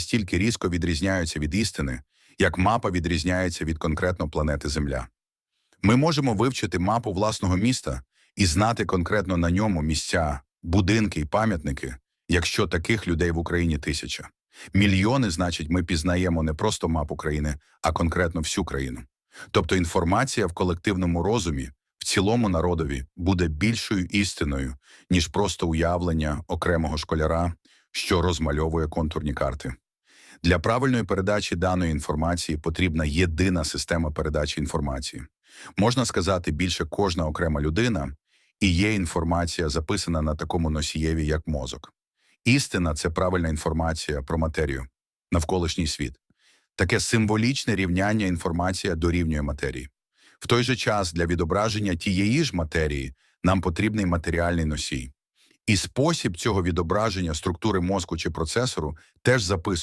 настільки різко відрізняються від істини, як мапа відрізняється від конкретно планети Земля. Ми можемо вивчити мапу власного міста і знати конкретно на ньому місця, будинки і пам'ятники, якщо таких людей в Україні тисяча. Мільйони, значить, ми пізнаємо не просто мапу країни, а конкретно всю країну. Тобто інформація в колективному розумі, в цілому народові буде більшою істиною, ніж просто уявлення окремого школяра, що розмальовує контурні карти. Для правильної передачі даної інформації потрібна єдина система передачі інформації. Можна сказати, більше кожна окрема людина, і є інформація, записана на такому носієві, як мозок. Істина це правильна інформація про матерію, навколишній світ. Таке символічне рівняння інформація дорівнює матерії. В той же час для відображення тієї ж матерії нам потрібний матеріальний носій. І спосіб цього відображення структури мозку чи процесору теж записує.